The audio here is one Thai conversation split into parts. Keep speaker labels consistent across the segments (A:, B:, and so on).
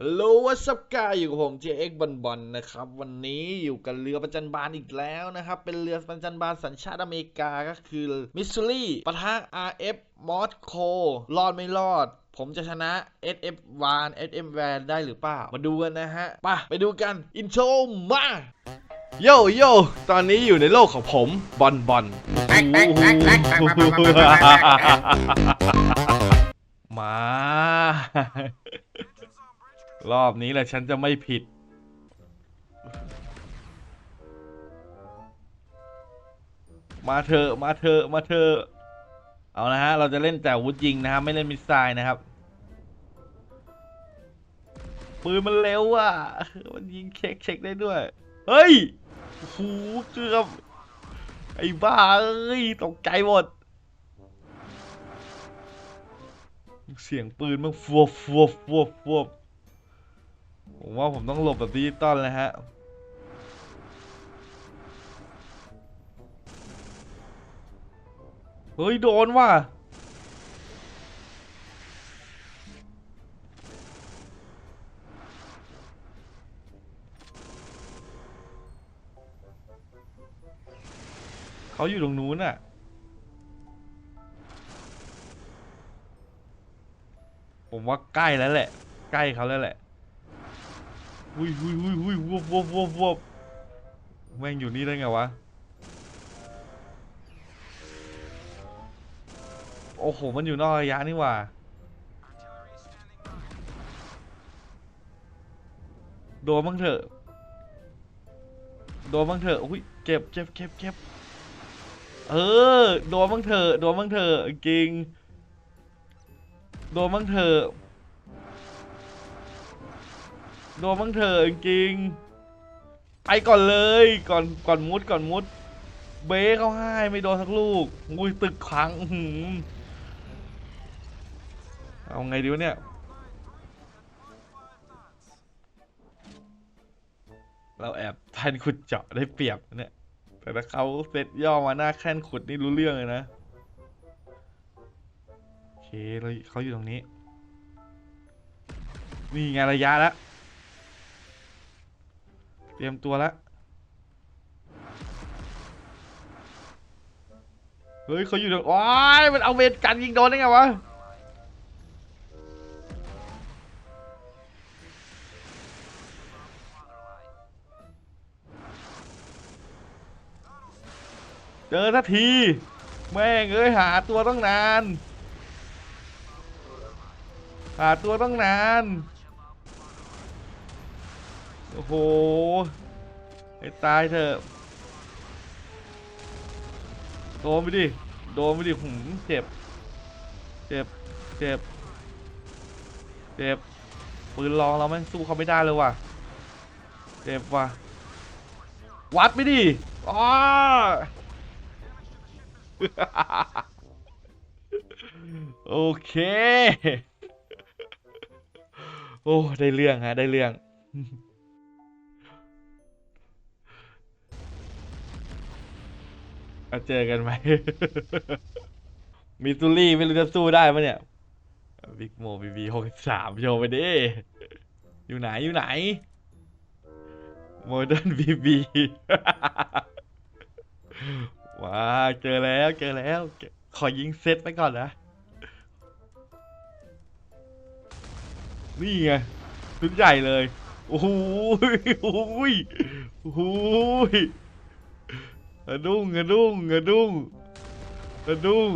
A: ฮัลโหลวัสปกาอยู่กับผม JX บอลบอลนะครับ วันนี้อยู่กับเรือประจันบานอีกแล้วนะครับ เป็นเรือประจันบานสัญชาติอเมริกาก็คือมิสซูรีปะทะ RF มอสโครอดไม่รอด ผมจะชนะ SF วาน SM แวนได้หรือเปล่า มาดูกันนะฮะไปไปดูกัน อินโทรมาโยโย่ตอนนี้อยู่ในโลกของผมบอลบอลมา รอบนี้แหละฉันจะไม่ผิด มาเถอะมาเถอะมาเถอะเอานะฮะ เราจะเล่นแต่วุธยิงนะครับ ไม่เล่นมิสไซล์นะครับ ปืนมันเร็วอะ มันยิงเช็คเช็คได้ด้วย เฮ้ยโอ้โหเกือบ ไอ้บ้าเอ้ยตกใจหมด เสียงปืนมันฟัวฟัวฟัวฟัว ผมว่าผมต้องหลบแบบดิจิตอลเลยฮะเฮ้ย โดนว่ะเขาอยู่ตรงนู้นอะผมว่าใกล้แล้วแหละ ใกล้เขาแล้วแหละ หุยหุยหุยหุยวับวับวับวับแม่งอยู่นี่ได้ไงวะ โอ้โห มันอยู่นอกระยะนี่ว่าโดนบ้างเถอะ โดนบ้างเถอะอุ้ยเก็บเก็บเก็บเก็บเออ โดนบ้างเถอะ โดนบ้างเถอะจริง โดนบ้างเถอะ โดนบ้างเถอะจริงๆไปก่อนเลยก่อนก่อนมุดก่อนมุด เบ้เขาให้ไม่โดนสักลูกงุยตึกขังหือเอาไงดีวะเนี่ยเราแอบแทนขุดเจาะได้เปรียบเนี่ย แต่ถ้าเขาเซตย่อมาหน้าแค่นขุดนี่รู้เรื่องเลยนะ โอเคเราเขาอยู่ตรงนี้ นี่ไงระยะแล้ว เตรียมตัวแล้วเฮ้ยเขาอยู่ตรงว้ายมันเอาเวทกันยิงโดนได้ไงวะเจอทันที แม่งเอ้ยหาตัวต้องนาน หาตัวต้องนาน โอ้โหให้ตายเถอะโดนไปดิโดนไปดิหืมเจ็บ เจ็บ เจ็บ เจ็บ ปืนลองเราแม่สู้เขาไม่ได้เลยว่ะ เจ็บว่ะ วัดไปดิอ้าโอเค โอ้ ได้เรื่องฮะ ได้เรื่อง มาเจอกันไหม มิสซูรี่ไม่รู้จะสู้ได้ปะเนี่ยบิ๊กโมบีบีหกสามโชว์ไปดิ อยู่ไหนอยู่ไหนโมเดิร์นบีบีว้าเจอแล้วเจอแล้ว ขอยิงเซตไปก่อนนะ นี่ไงชุดใหญ่เลย โอ้โหโอ้โหโอ้โห กระดุ้งกระดุ้งกระดุ้งกระดุ้ง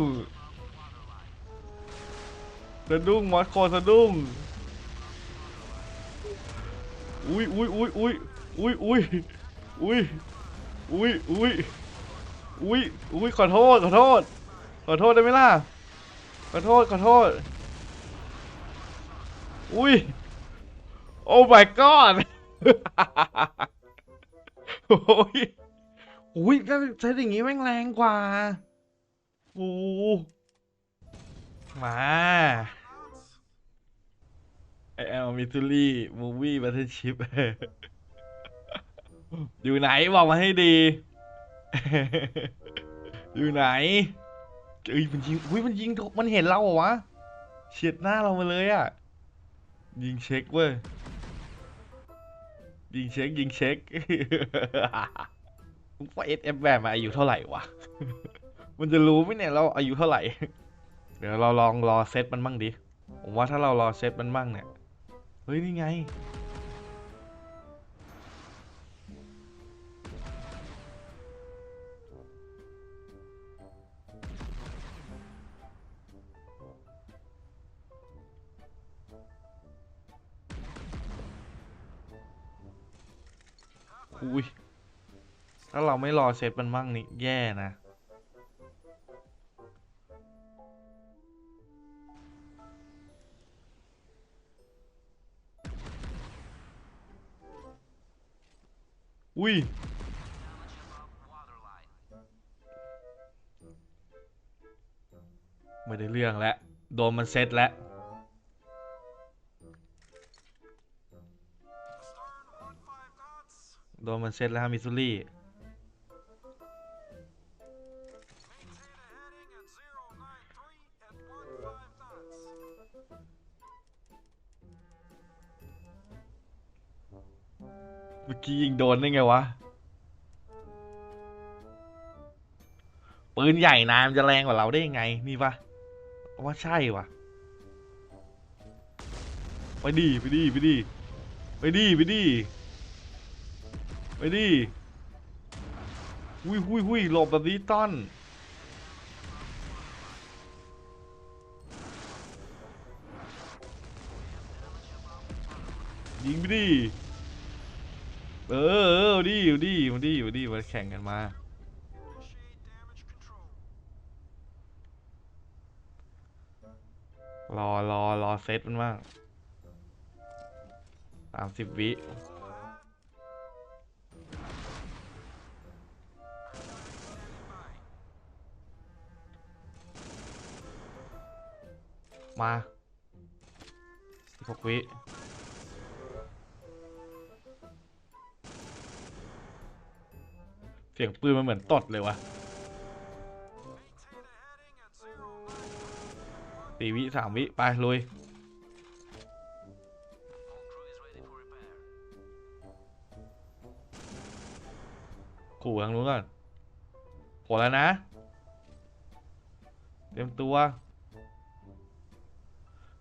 A: กระดุ้งมอสโคสะดุ้งอุ้ยอุ้ยอุ้ยอุ้ยอุ้ยอุ้ยอุ้ยอุ้ยอุ้ยอุ้ยอุ้ยขอโทษขอโทษขอโทษได้ไหมล่ะขอโทษขอโทษอุ้ยโอ้ my god โอ้ย อุ้ยถ้าใช้อย่างงี้แม่งแรงกว่าโอ้มาไอแอลมิทูรี่มูวี่บัตเทิลชิพอยู่ไหนบอกมาให้ดี อยู่ไหนเอ้ยมันยิงอุ้ยมันยิงมันเห็นเราเหรอวะเฉียดหน้าเรามาเลยอะยิงเช็คเว้ยยิงเช็คยิงเช็ค ว่าเอสเอฟแวนมาอายุเท่าไหร่วะ มันจะรู้ไหมเนี่ยเราอายุเท่าไหร่ เดี๋ยวเราลองรอเซตมันบ้างดิ ผมว่าถ้าเรารอเซตมันบ้างเนี่ย เฮ้ยนี่ไง อุ้ย ถ้าเราไม่รอเซตมันบ้างนี่แย่นะ อุ้ย ไม่ได้เรื่องแล้ว โดนมันเซตแล้วโดนมันเซตแล้วฮะมิสซูรี่ มื่อกี้ยิงโดนได้ไงวะ ปืนใหญ่นามจะแรงกว่าเราได้ยังไง นี่ปะว่าใช่วะไปดีไปดีไปดีไปดีไปดีไปดีหุยหุยหุยหลบแบบนี้ต้อนยิงไปดิ เออเออเอาดิเอาดิมาดิมาดิมาแข่งกันมา รอรอรอเซตมันบ้างสามสิบวิมาสิบหกวิ เสียงปืนมันเหมือนตดเลยวะสี่วิสามวิ ไปลุยขู่ทางนู้นก่อนโผล่แล้วนะ เตรียมตัว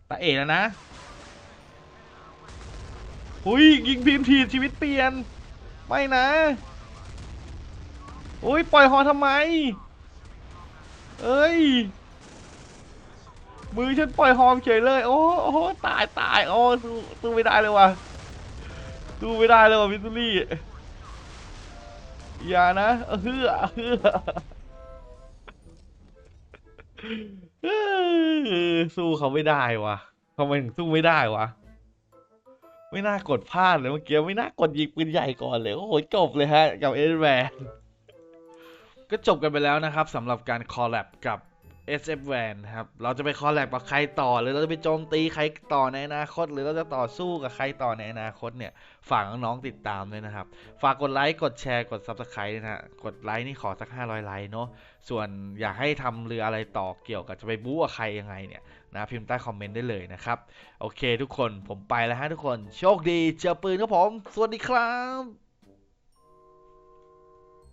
A: ตาเอ๋แล้วนะหุยยิงพิมพ์ทีชีวิตเปลี่ยน ไม่นะ อุ้ยปล่อยหอทำไม เอ้ย มือฉันปล่อยหอมเฉยเลย โอ้โอ้ตายตายโอ้สู้สู้ไม่ได้เลยว่ะสู้ไม่ได้เลยว่ะวิสซูรี่อย่านะเฮือเฮือสู้เขาไม่ได้วะทำไมถึงสู้ไม่ได้วะ ไม่น่ากดพลาดเลยเมื่อกี้ไม่น่ากดยิงปืนใหญ่ก่อนเลย โอ้โหจบเลยฮะ กับเอ v แ n ก็จบกันไปแล้วนะครับสำหรับการคอลแลบกับ SF Van นครับ เราจะไปคอลแลบกับใครต่อ หรือเราจะไปโจมตีใครต่อในอนาคต หรือเราจะต่อสู้กับใครต่อในอนาคตเนี่ย ฝากน้องๆติดตามด้วยนะครับ ฝากกดไลค์ กดแชร์ กด Subscribe ด้วยนะฮะ กดไลค์นี่ขอสัก 500 ไลค์เนาะ ส่วนอยากให้ทำเรืออะไรต่อเกี่ยวกับจะไปบู๊กับใครยังไงเนี่ยนะพิมพ์ใต้คอมเมนต์ได้เลยนะครับ โอเค ทุกคนผมไปแล้วฮะทุกคน โชคดี เจอปืนครับผม สวัสดีครับ